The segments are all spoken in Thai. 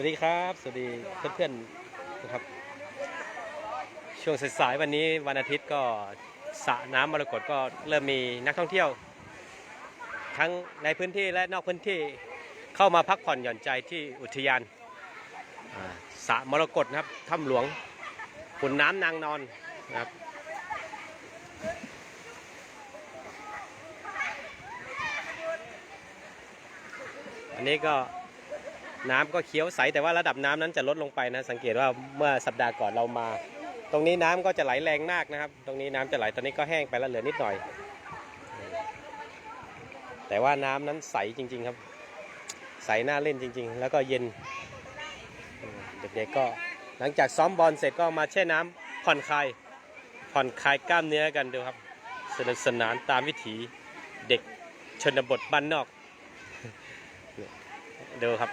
วัสดีครับ สวัสดีเพื่อนๆนะครับ ช่วงสายๆวันนี้วันอาทิตย์ก็สระน้ำมรกตก็เริ่มมีนักท่องเที่ยว ทั้งในพื้นที่และนอกพื้นที่เข้ามาพักผ่อนหย่อนใจที่อุทยานสระมรกตนะครับถ้ำหลวงขุนน้ำนางนอนนะครับอันนี้ก็ น้ำก็เขียวใสแต่ว่าระดับน้ำนั้นจะลดลงไปนะ สังเกตว่าเมื่อสัปดาห์ก่อนเรามา ตรงนี้น้ำก็จะไหลแรงมากนะครับ ตรงนี้น้ำจะไหลตอนนี้ก็แห้งไปแล้วเหลือนิดหน่อย แต่ว่าน้ำนั้นใสจริง ๆครับ ใสน่าเล่นจริง ๆ แล้วก็เย็นเด็กๆก็หลังจากซ้อมบอลเสร็จก็มาแช่น้ำผ่อนคลายผ่อนคลายกล้ามเนื้อกันดูครับสนุกสนานตามวิถีเด็กชนบทบ้านนอกดูครับ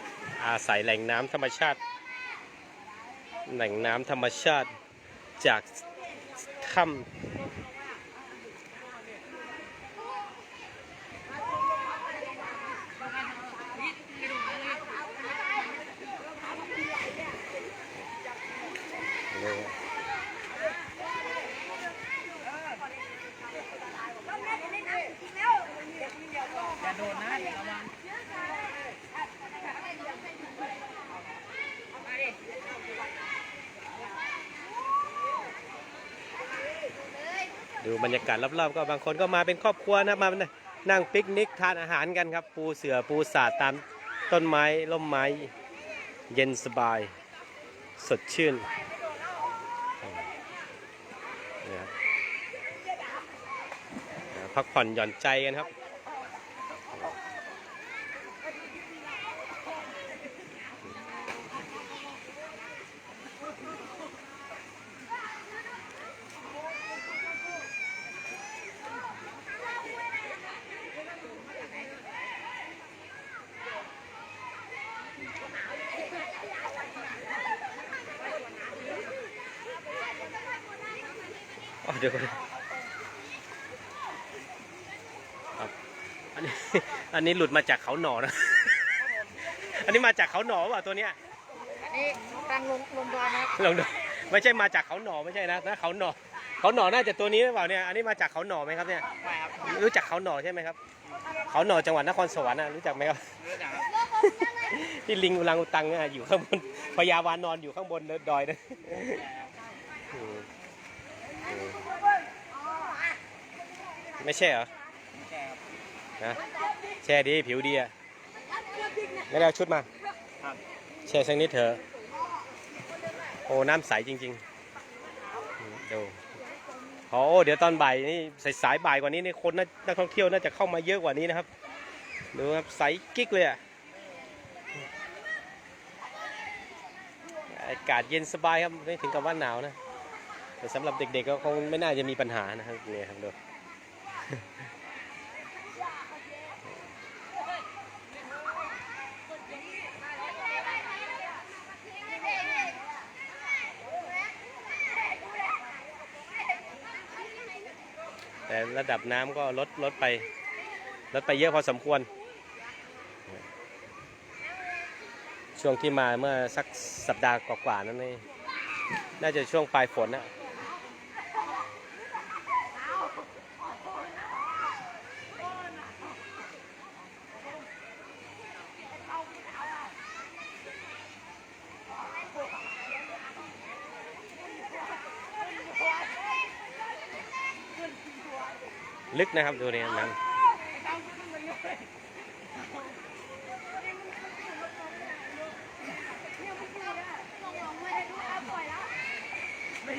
อาศัยแหล่งน้ำธรรมชาติ แหล่งน้ำธรรมชาติจากถ้ำดูครับอย่าโดนนะระวัง ดูบรรยากาศรอบๆก็บางคนก็มาเป็นครอบครัวนะมานั่งปิกนิกทานอาหารกันครับ ปูเสือปูสาดตามต้นไม้ร่มไม้ เย็นสบาย สดชื่นนะครับพักผ่อนหย่อนใจกันครับ อ๋อเดี๋ยวก่อนครับอันนี้อันนี้หลุดมาจากเขาหนอนะ อันนี้มาจากเขาหนอเปล่าตัวเนี้ยอันนี้ตั้งลงลงพานครับลองดูไม่ใช่มาจากเขาหนอไม่ใช่นะนะเขาหนอเขาหนอน่าจะตัวนี้หรือเปล่าเนี่ยอันนี้มาจากเขาหนอไหมครับเนี่ยไม่ครับรู้จักเขาหนอใช่ไหมครับเขาหนอจังหวัดนครสวรรค์นะรู้จักไหมครับรู้จักครับที่ลิงอุลังอุตังเนี่ยอยู่ข้างบนพญาวานนอนอยู่ข้างบนดอยนะอืมอืม ไม่ใช่เหรอใช่ครับนะแช่ดีผิวดีอะไม่ได้เอาชุดมาครับแช่สักนิดเถอะโอ้น้ำใสจริงๆอืมดูโอ้เดี๋ยวตอนบ่ายนี่สายสายๆบ่ายกว่านี้นี่คนน่านักท่องเที่ยวน่าจะเข้ามาเยอะกว่านี้นะครับดูครับใสกิ๊กเลยอะอากาศเย็นสบายครับไม่ถึงกับว่าหนาวนะ แต่สำหรับเด็กๆก็คงไม่น่าจะมีปัญหานะครับเนี่ยครับดูแต่ระดับน้ำก็ลดลดไปลดไปเยอะพอสมควร ช่วงที่มาเมื่อสักสัปดาห์กว่าๆนั้นนี่น่าจะช่วงปลายฝนนะ นะครับดูนี่ยน้ำเอ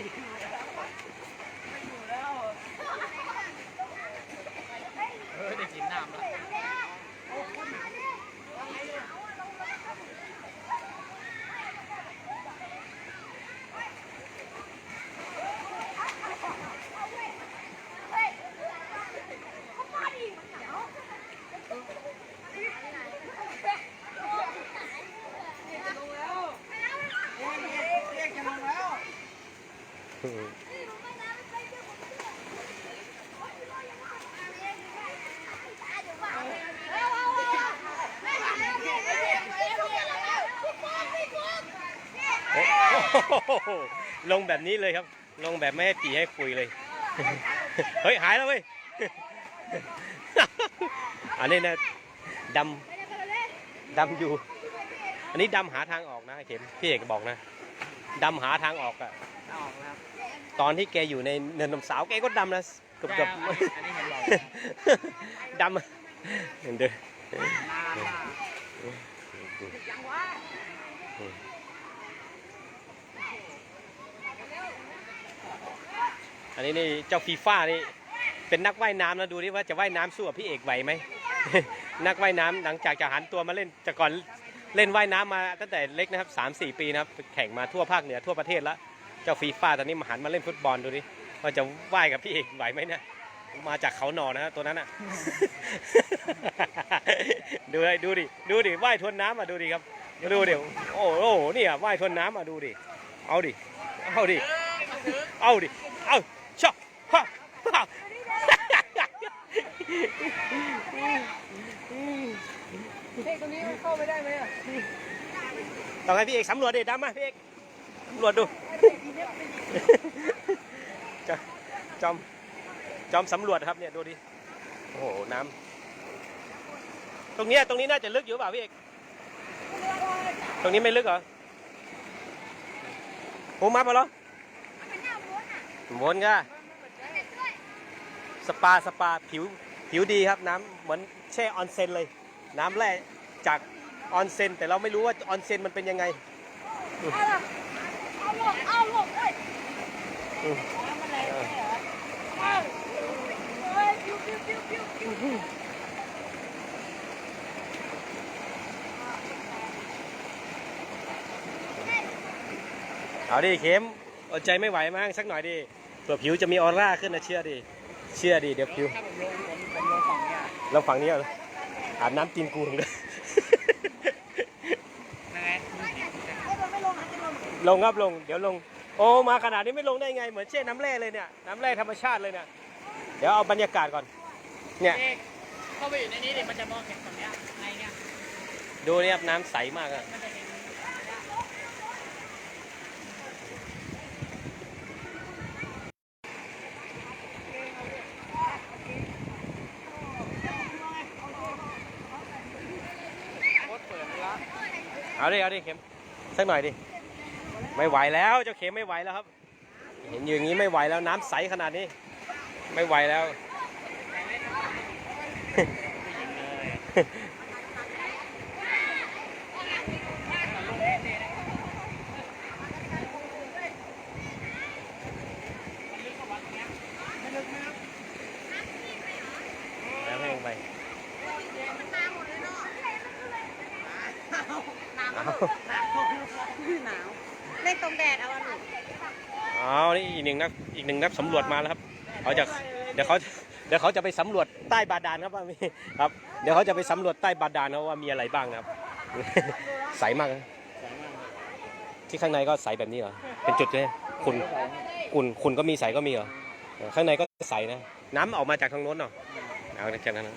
โหลงแบบนี้เลยครับ ลงแบบไม่ให้ปีให้คุยเลย เฮ้ย หายแล้วเว้ย อันนี้นะดำดำอยู่ อันนี้ดำหาทางออกนะเข็มพี่เอกบอกนะดำหาทางออกอะออกแล้วตอนที่แกอยู่ในเนินนมสาวแกก็ดำนะเกือบเกือบอันนี้อันนี้เห็นหลอกดำอะเดินนานมาก อันนี้นี่เจ้าฟีฟ่านี่เป็นนักว่ายน้ำนะดูดิว่าจะว่ายน้ำสู้กับพี่เอกไหวไหมนักว่ายน้ำหลังจากจะหันตัวมาเล่นแต่ก่อนเล่นว่ายน้ำมาตั้งแต่เล็กนะครับสามสี่ปีนะครับแข่งมาทั่วภาคเหนือทั่วประเทศแล้วเจ้าฟีฟ่าตอนนี้มาหันมาเล่นฟุตบอลดูดิว่าจะว่ายกับพี่เอกไหวไหมเนี่ยมาจากเขาหนอนะตัวนั้นอะดูเลยดูดิดูดิว่ายทวนน้ำอะดูดิครับดูเดิโอ้โหเนี่ยว่ายทวนน้ำอะดูดิเอาดิเอาดิเอาดิเอาชอบฮะฮะ เฮ้ยตรงนี้เข้าไปได้ไหมอะต้องให้พี่เอกสำรวจดิดำมาพี่เอกสำรวจดู จอจอมจอมสำรวจครับเนี่ยดูดิ โอ้โห น้ำ ตรงเนี้ยตรงนี้น่าจะลึกอยู่เปล่าพี่เอก ตรงนี้ไม่ลึกเหรอโอ้มาปะเหรอวนก็ สปาสปาผิวผิวดีครับน้ำเหมือนแช่ออนเซนเลย น้ำแร่จากออนเซนแต่เราไม่รู้ว่าออนเซนมันเป็นยังไงเอาลงเอาลงเอ้ยอืมมันแรเหรอาเอ้ยปิ้วปิ้วปิ้วปิ้วปิ้วเอาดิเข็มอดใจไม่ไหวมั้งสักหน่อยดิเผื่อผิวจะมีออร่าขึ้นนะเชื่อดิ เชื่อดิเดี๋ยวผิวถ้าผมลงผมผมลงฝั่งเนี้ยเราฝั่งนี้เอาเลยอาบน้ำตีนกูเลยยังไงเอ้ยมันไม่ลงนะจะลงลงครับลงเดี๋ยวลง โอ้มาขนาดนี้ไม่ลงได้ไง เหมือนเช่น้ำแร่เลยเนี่ยน้ำแร่ธรรมชาติเลยเนี่ยเดี๋ยวเอาบรรยากาศก่อน เนี่ย เอกเข้าไปอยู่ในนี้เดี๋ยวมันจะมองเห็นฝั่งเนี้ยในเนี้ยดูเนี่ยครับน้ำใสมากอะมันจะเห็น โคตรเปิดเลยละ เอาดิเอาดิเข็มสักหน่อยดิไม่ไหวแล้วเจ้าเข็มไม่ไหวแล้วครับ เห็นอย่างนี้ไม่ไหวแล้วน้ำใสขนาดนี้ ไม่ไหวแล้วให้ลงไป หนาวเล่นตรงแดดเอาอะหนู เอานี่อีกหนึ่งนัก อีกหนึ่งนักสำรวจมาแล้วครับเขาจะเดี๋ยวเขาเดี๋ยวเขาจะไปสำรวจใต้บาดาลครับว่ามีครับ เดี๋ยวเขาจะไปสำรวจใต้บาดาลนะว่ามีอะไรบ้างนะครับใสมากนะที่ข้างในก็ใสแบบนี้เหรอเป็นจุดเลยขุนขุนขุนก็มีใสก็มีเหรอเออข้างในก็ใสนะน้ำออกมาจากทางโน้นเนาะเอาจากนั้นนะ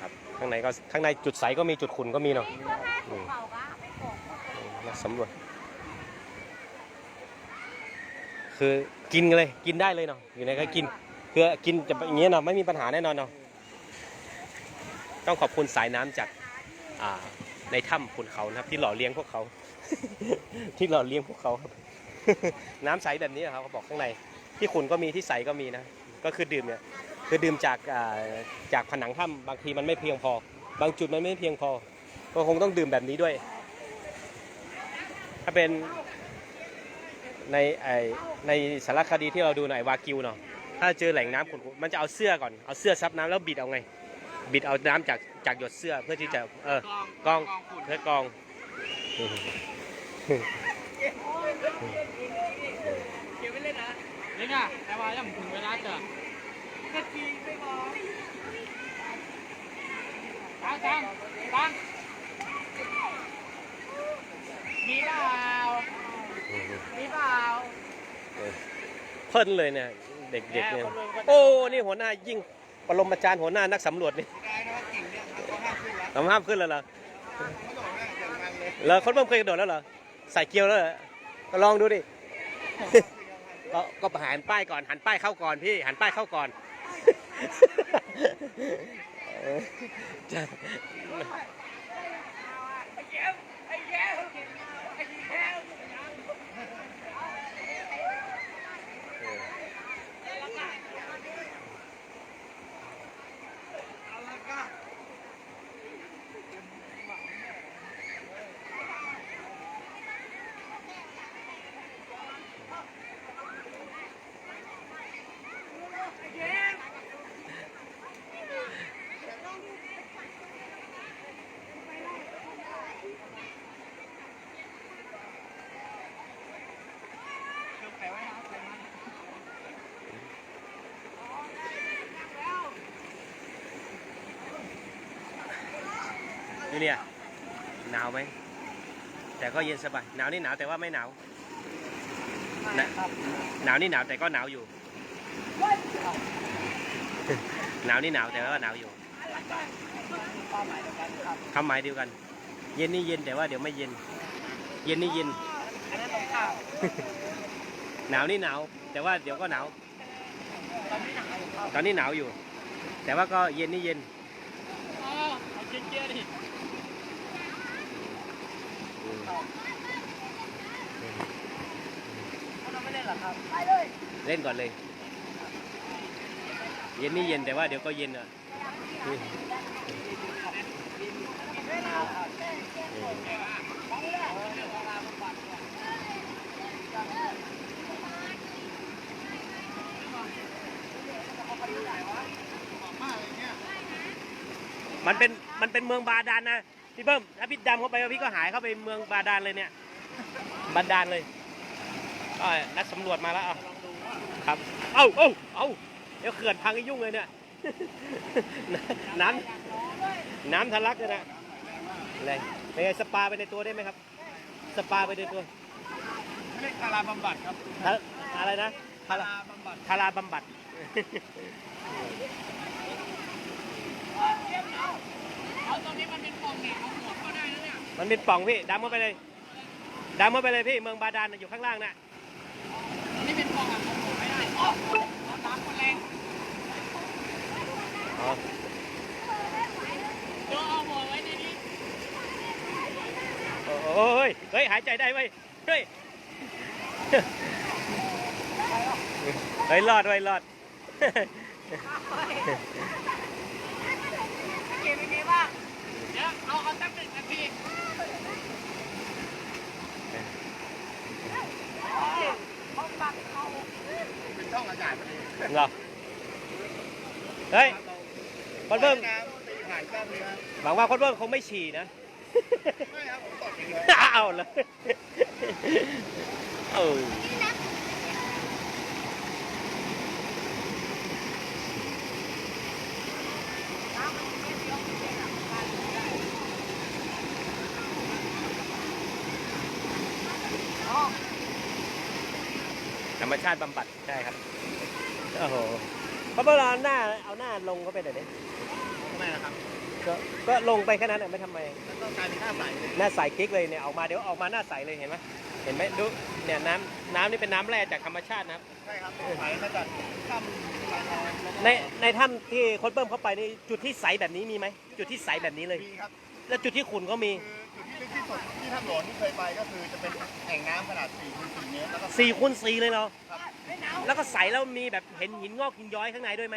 ครับข้างในก็ข้างในจุดใสก็มีจุดขุนก็มีเนาะอืมเป่ากะไม่กอกนักสำรวจ คือกินเลยกินได้เลยเนาะอยู่ไหนก็กินคือกินจะอย่างเงี้ยเนาะไม่มีปัญหาแน่นอนเนาะต้องขอบคุณสายน้ำจากในถ้ำขุนเขานะครับ ที่หล่อเลี้ยงพวกเขา ที่หล่อเลี้ยงพวกเขาครับ น้ำใสแบบนี้ครับเขาบอกข้างใน ที่ขุนก็มีที่ใสก็มีนะก็คือดื่มเนี่ยคือดื่มจากจากผนังถ้ำบางทีมันไม่เพียงพอ บางจุดมันไม่เพียงพอ ก็คงต้องดื่มแบบนี้ด้วย ถ้าเป็น ในไอในสารคดีที่เราดูหน่อยวากิวเนาะถ้าเจอแหล่งน้ำขุ่นๆมันจะเอาเสื้อก่อนเอาเสื้อซับน้ำแล้วบิดเอาไง บิดเอาน้ำจากจากหยดเสื้อเพื่อที่จะเออกองกองฝุ่นเพื่อกรอง เก็บไว้เล่นนะเล่นอะแต่ว่ายังถึงเวลาเจอนาทีไม่พอตังตังตังมีเปล่า มีเปล่าเพิ่นเลยเนี่ย เด็กๆเนี่ยแหมคนรวยมันก็โอ้นี่หัวหน้ายิ่งปรมาจารย์หัวหน้านักสำรวจนี่กลายเป็นว่ากิ่งเนี่ยเขาห้ามขึ้นแล้วทำห้ามขึ้นแล้วเหรอเขาโดดได้เหมือนกันเลยแล้วคนเพิ่มเคยกระโดดแล้วเหรอใส่เกียวแล้วเหรอลองดูดิก็ก็หันป้ายก่อน หันป้ายเข้าก่อนพี่ หันป้ายเข้าก่อน เออจะ ไอ้แก้วไอ้แก้วไอ้แก้ว นี่เนี่ยหนาวไหม แต่ก็เย็นสบาย หนาวนี่หนาวแต่ว่าไม่หนาวนะหนาวนี่หนาวแต่ก็หนาวอยู่ หนาวนี่หนาวแต่ว่าหนาวอยู่เป้าหมายเดียวกันครับคำหมายเดียวกัน เย็นนี่เย็นแต่ว่าเดี๋ยวไม่เย็น เย็นนี่เย็นอันนั้นตรงข้ามหนาวนี่หนาว แต่ว่าเดี๋ยวก็หนาว ตอนนี้หนาวอยู่ครับตอนนี้หนาวอยู่แต่ว่าก็เย็นนี่เย็น อ๋อเอาเกียร์เกียร์ดิ เราไม่เล่นหรอครับ ไปเลย เล่นก่อนเลย เย็นนี่เย็นแต่ว่าเดี๋ยวก็เย็นอะอืมมันเป็นมันเป็นเมืองบาดาลนะพี่เบิ้มถ้าพี่ดำเข้าไปพี่ก็หายเข้าไปเมืองบาดาลเลยเนี่ยบาดาลเลย ก็นักสำรวจมาแล้วอะครับ เอ้าเอ้าเอ้าเดี๋ยวเขื่อนพังให้ยุ่งเลยเนี่ย น้ำน้ำทะลักเลยนะอะไรเป็นไงสปาไปในตัวได้ไหมครับ สปาไปในตัวเรียกคาราบำบัดครับทะอะไรนะทาราบำบัดทาราบำบัดเอาตรงนี้มันเป็นกล่องเนี่ยเอาหัวเข้าได้นะเนี่ย มันเป็นป่องพี่ดำเข้าไปเลยดำเข้าไปเลยพี่เมืองบาดาลน่ะอยู่ข้างล่างน่ะ นี่เป็นกล่องอะเอาหัวไม่ได้โอ๋อเอาน้ำคนแรงอ๋อเดี๋ยวเอาหัวไว้ในนี้โอ้ยเฮ้ยหายใจได้เว้ยเฮ้ยเฮ้รอดเว้รอดเกมเป็นไงบ้างเดี๋ยวเอาเอาตั้งหนึ่งนาที เขาเป็นช่องอากาศพอดีเหรอเฮ้ย คนเบิ้ม น้ำตีผ่านกล้ามเนื้อหวังว่าคนเบิ้มคงไม่ฉี่นะ ไม่ครับผมตดเองเลยเอาเลยเออ รรมชาติบำบัดใช่ครับโอ้โหเพราะเวลาหน้าเอาหน้าลงเข้าไปหน่อยดิทำไมล่ะครับก็ก็ลงไปแค่นั้นน่ะไม่ทำไม แล้วก็กลายเป็นหน้าใสเลยหน้าใสกิ๊กเลยเนี่ยออกมาเดี๋ยวออกมาหน้าใสเลยเห็นไหมเห็นไหมดูเนี่ยน้ำน้ำนี่เป็นน้ำแร่จากธรรมชาตินะครับใช่ครับใสมาจากถ้ำสายทองในในถ้ำที่โค้ดเบิ้มเข้าไปนี่จุดที่ใสแบบนี้มีไหมจุดที่ใสแบบนี้เลย มีครับ แล้วจุดที่ขุ่นก็มี คือจุดที่ ลึกที่สุดที่ถ้ำหลวงที่เคยไปก็คือจะเป็นแอ่งน้ำขนาด4คูณ4เมตรแล้วก็สี่คูณสี่เลยเนาะครับแล้วก็ใสแล้วมีแบบเห็นหินงอกหินย้อยข้างในด้วยไหม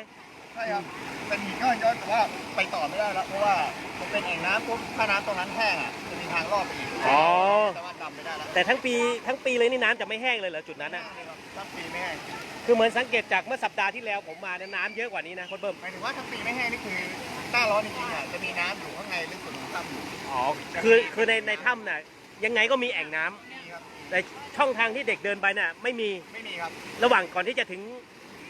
ใช่ครับเป็นหินก้อนย้อนแต่ว่าไปต่อไม่ได้แล้วเพราะว่ามันเป็นแอ่งน้ำปุ๊บถ้าน้ำตรงนั้นแห้งอะจะมีทางรอดไปอีกอ๋อแต่ว่าดำไม่ได้แล้วแต่ทั้งปีทั้งปีเลยนี่น้ำจะไม่แห้งเลยเหรอจุดนั้นแห้นะงเลยครับทั้งปีไม่แห้งคือเหมือนสังเกตจากเมื่อสัปดาห์ที่แล้วผมมาเนี่ยน้ำเยอะกว่านี้นะโค้ดเบิ้มหมายถึงว่าทั้งปีไม่แห้งนี่คือ หน้าร้อนจริงๆอะจะมีน้ำอยู่ข้างในลึกสุดของถ้ำอยู่อ๋อคือคือในในถ้ำน่ะยังไงก็มีแอ่งน้ำนี่ครับแต่ช่องทางที่เด็กเดินไปน่ะ ไม่มีไม่มีครับระหว่างก่อนที่จะถึง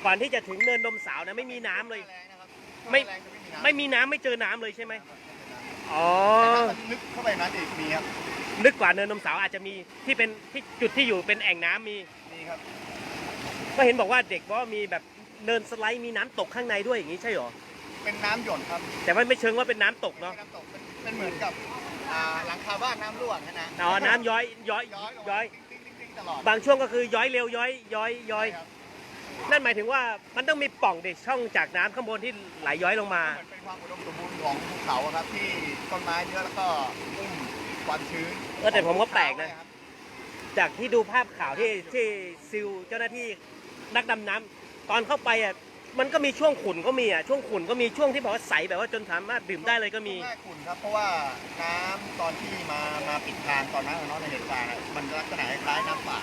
ก่อนที่จะถึงเนินนมสาวนะไม่มีน้ำเลยแรงนะครับไม่แรงจะไม่มีน้ำไม่มีน้ำไม่เจอน้ำเลยใช่ไหมอ๋อแต่ถ้ามันลึกเข้าไปนั้นอีกมีครับลึกกว่าเนินนมสาวอาจจะมีที่เป็นที่จุดที่อยู่เป็นแอ่งน้ำมี มีครับก็เห็นบอกว่าเด็กว่ามีแบบเนินสไลด์มีน้ำตกข้างในด้วยอย่างนี้ใช่หรอ เป็นน้ำหยดครับแต่ว่าไม่เชิงว่าเป็นน้ำตกไม่เนาะน้ำตกเป็นเป็นเหมือนกับอ่าหลังคาบ้านน้ำรั่วนะนะอ๋อน้ำย้อยย้อยย้อยลงย้อยติ๊งติ๊งติ๊งตลอดบางช่วงก็คือย้อยเร็วย้อยย้อยย้อย ครับนั่นหมายถึงว่ามันต้องมีปล่องดิช่องจากน้ำข้างบนที่ไหลย้อยลงมา เหมือนเป็นความอุดมสมบูรณ์ของภูเขาอะครับ ที่ต้นไม้เยอะแล้วก็อุ้มความชื้นเออแต่ผมก็แปลกนะ ครับจากที่ดูภาพข่าวที่ที่ซิลเจ้าหน้าที่นักดำน้ำตอนเข้าไปอะ มันก็มีช่วงขุ่นก็มีอะช่วงขุ่นก็มีช่วงที่แบบว่าใสแบบว่าจนสามารถดื่มได้เลยก็มีแม่ขุ่นครับ เพราะว่าน้ำตอนที่มามาปิดทางตอนนั้นอะเนาะในเหตุการณ์อะมันลักษณะคล้ายๆน้ำป่า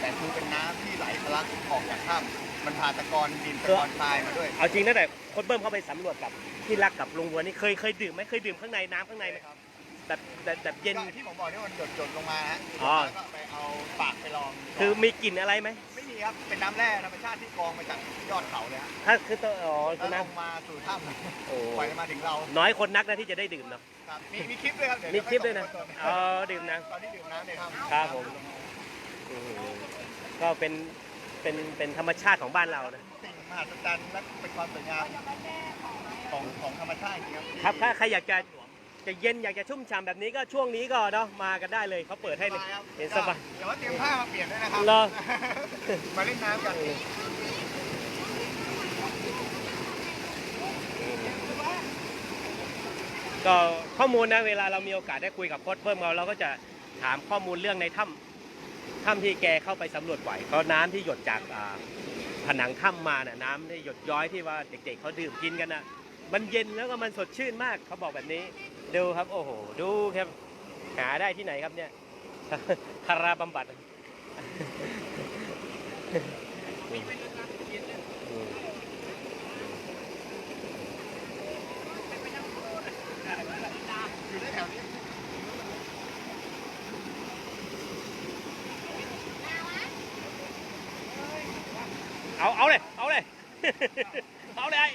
แต่คือเป็นน้ำที่ไหลทะลักออกจากถ้ำมันผ่านตะกอนดินตะกอนทรายมาด้วยเอาจริงตั้งแต่คนเบิ้มเข้าไปสำรวจกับที่รักกับลุงวัวนี่เคยเคยดื่มไหมเคยดื่มข้างในน้ำข้างในไหมครับแบบแบบแบบเย็น ก็ที่ผมบอกที่มันหยดๆลงมาฮะอ๋อ แล้วก็ไปเอาปากไปลองคือมีกลิ่นอะไรไหม ไม่มีครับเป็นน้ำแร่ธรรมชาติที่กรองมาจากยอดเขาเลยฮะถ้าคือตัวอ๋อแล้คือวลน้งมาสู่ถ้ำำโอ้ปล่อยมาถึงเราน้อยคนนักนะที่จะได้ดื่มเนาะครับมีมีคลิปด้วยครับเดี๋ยวมีคลิปด้วยนะเดี๋วอ๋ค่ออยดื่มนะ ตอนที่ดื่มน้ำในถ้ำครับผม อืมก็เป็นเป็นเป็นธรรมชาติของบ้านเรานะ สิ่งมหัศจรรย์และเป็นความสวยงามของของธรรมชาติจริงๆครับถ้าใครอยากจะ จะเย็นอยากจะชุ่มฉ่ำแบบนี้ก็ช่วงนี้ก็เนาะมากันได้เลยเขาเปิดให้เลยครับเห็นสบายเดี๋ยวว่าเตรียมผ้ามาเปลี่ยนด้วยนะครัเหรอ มาเล่นน้ำกันก็ข้อมูลนะเวลาเรามีโอกาสได้คุยกับโค้ชเพิ่มเราเราก็จะถามข้อมูลเรื่องในถ้ำถ้ำที่แกเข้าไปสำรวจไหวเพราะน้ำที่หยดจากอ่าผนังถ้ำมาน่ะน้ำที่หยดย้อยที่ว่าเด็กๆเขาดื่มกินกันนะมันเย็นแล้วก็มันสดชื่นมากเขาบอกแบบนี้ ดูครับโอ้โหดูครับหาได้ที่ไหนครับเนี่ยคาราบำบัดเอา เอาเลย เอาเลย เอาเลย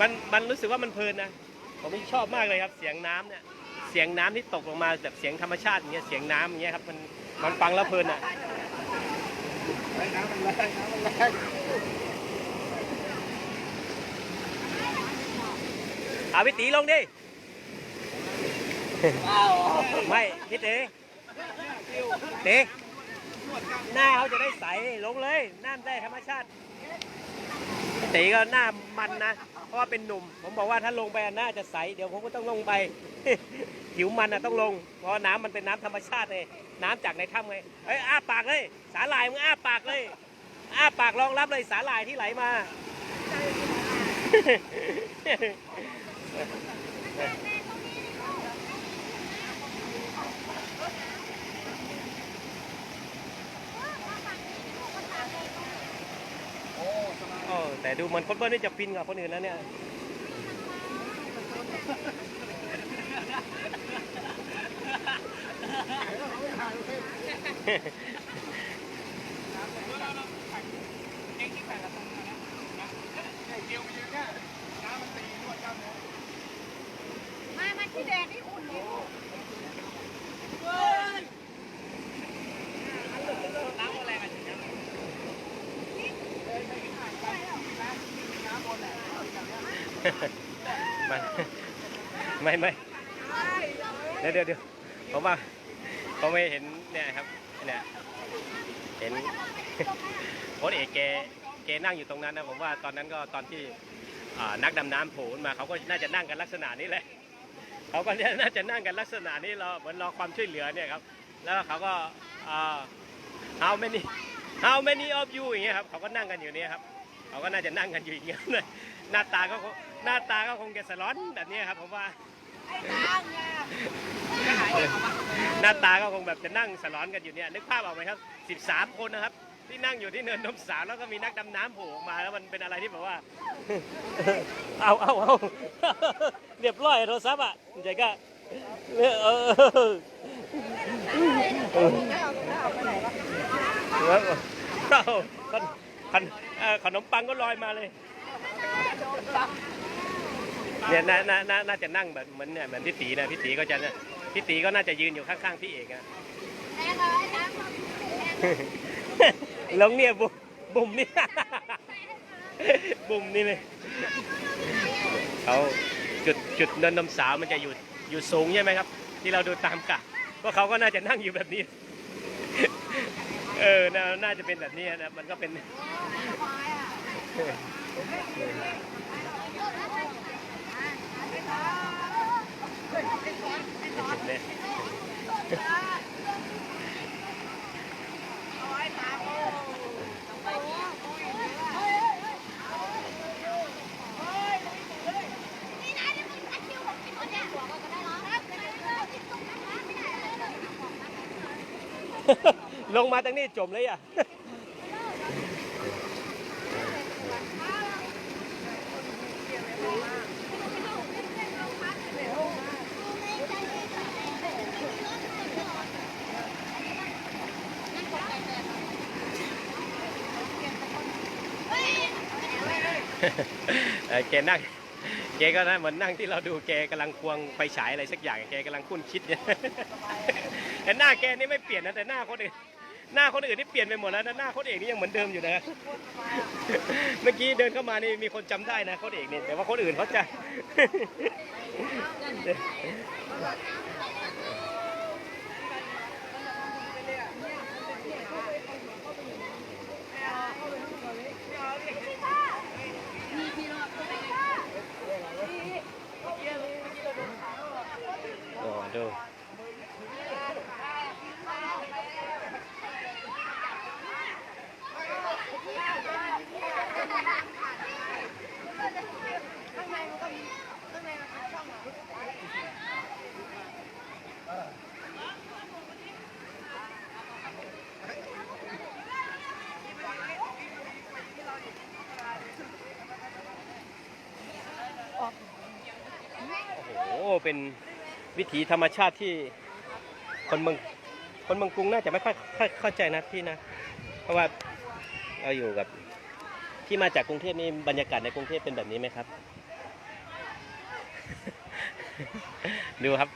มันมันรู้สึกว่ามันเพลินนะผมชอบมากเลยครับ เสียงน้ำเนี่ยเสียงน้ำที่ตกลงมาแบบเสียงธรรมชาติอย่างเงี้ยเสียงน้ำอย่างเงี้ยครับมันมันฟังแล้วเพลินอะน้ำมันแรงน้ำมันแรงเอาพี่ตีลงดิไม่พี่ตีตีหน้าเขาจะได้ใสลงเลยน้ำได้ธรรมชาติพี่ตีก็หน้ามันนะ ราะว่าเป็นหนุ่ม ผมบอกว่าถ้าลงไปอะหน้าจะใส เดี๋ยวผมก็ต้องลงไป ผิวมันอะต้องลง เพราะน้ำมันเป็นน้ำธรรมชาติเลย น้ำจากในถ้ำไงเอ้ยอ้าปากเลย สาหร่ายมึงอ้าปากเลย อ้าปากรองรับเลยสาหร่ายที่ไหลมาโอ้สบาย แต่ดูเหมือนคนเบิร์นี่จะฟินกว่าคนอื่นแล้วเนี่ยมามาที่แดดนี่อุ่นอยู่ มันไม่ไม่เดี๋ยวเดี๋ยวเดี๋ยวผมว่าผมไม่เห็นเนี่ยครับเนี่ยเห็นโค้ชเอกแกแกนั่งอยู่ตรงนั้นนะผมว่าตอนนั้นก็ตอนที่นักดำน้ำโผล่มาเขาก็น่าจะนั่งกันลักษณะนี้แหละเขาก็น่าจะนั่งกันลักษณะนี้รอเหมือนรอความช่วยเหลือเนี่ยครับแล้วเขาก็อ่า how many how many of you อย่างเงี้ยครับเขาก็นั่งกันอยู่เนี่ยครับ เขาก็น่าจะนั่งกันอยู่อย่างเงี้ยเลยหน้าตาก็คงหน้าตาก็คงจะสลอนแบบนี้ครับผมว่าไอ้ตางเนี่ยหน้าตาก็คงแบบจะนั่งสลอนกันอยู่เนี่ยนึกภาพออกไหมครับ 13 คนนะครับ ที่นั่งอยู่ที่เนินนมสาวแล้วก็มีนักดำน้ำโผล่ออกมาแล้วมันเป็นอะไรที่แบบว่า เอาเอาเอาเรียบร้อยโทรศัพท์อะใจก็เออเออเอา ขนขนเอ่อขนมปังก็ลอยมาเลยเนี่ยน่าน่าน่าน่าจะนั่งแบบเหมือนเนี่ยเหมือนพี่ตีนะพี่ตีก็จะเนี่ยพี่ตีก็น่าจะยืนอยู่ข้างๆพี่เอกอะแม่เลยน้ำมันแล้วเนี่ยบุบุ่มนี่ บุ่มนี่เลยเขาจุดจุดเนินนมสาวมันจะอยู่อยู่สูงใช่ไหมครับจที่เราดูตามกะพวกเขาก็น่าจะนั่งอยู่แบบนี้ เออนาน่าจะเป็นแบบนี้นะ มันก็เป็นเนี่ย ลงนั้นนะไม่ได้เลยลงมาตั้งนี้จมเลยอะ เออแกนั่งแกก็นะเหมือนนั่งที่เราดูแกกำลังควงไฟฉายอะไรสักอย่างแกกำลังคุ้นคิดเนี่ย แต่หน้าแกนี่ไม่เปลี่ยนนะแต่หน้าคนอื่น หน้าคนอื่นนี่เปลี่ยนไปหมดแล้วนะหน้าคนเอกนี่ยังเหมือนเดิมอยู่นะ เมื่อกี้เดินเข้ามานี่มีคนจำได้นะคนเอกนี่แต่ว่าคนอื่นเขาจะ โอ้ดู ข้างในมันก็มีข้างในมันเป็นช่องอะ โอ้โห เป็นวิถีธรรมชาติที่คนเมืองคนเมืองกรุงน่าจะไม่ค่อยค่อยเข้าใจนะพี่นะ เพราะว่าเราอยู่กับที่มาจากกรุงเทพนี่บรรยากาศในกรุงเทพเป็นแบบนี้ไหมครับ ดูครับ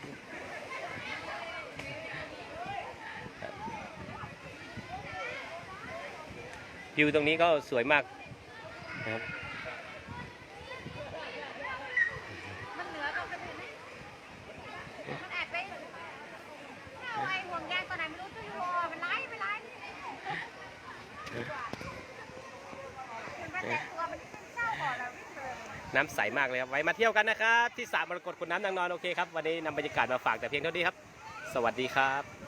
วิวตรงนี้ก็สวยมากนะครับ มันเหนือตรงกระดิ่งมันแอบไปเอาไอ้ห่วงยางตัวไหนไม่รู้ตัวอยู่มันไล่ไปไล่มันเป็นแต่ตัวมันเป็นเจ้าก่อนแล้ววิ่งเลย น้ำใสมากเลยครับไว้มาเที่ยวกันนะครับ ที่สระมรกตขุนน้ำนางนอนโอเคครับวันนี้นำบรรยากาศมาฝากแต่เพียงเท่านี้ครับ สวัสดีครับ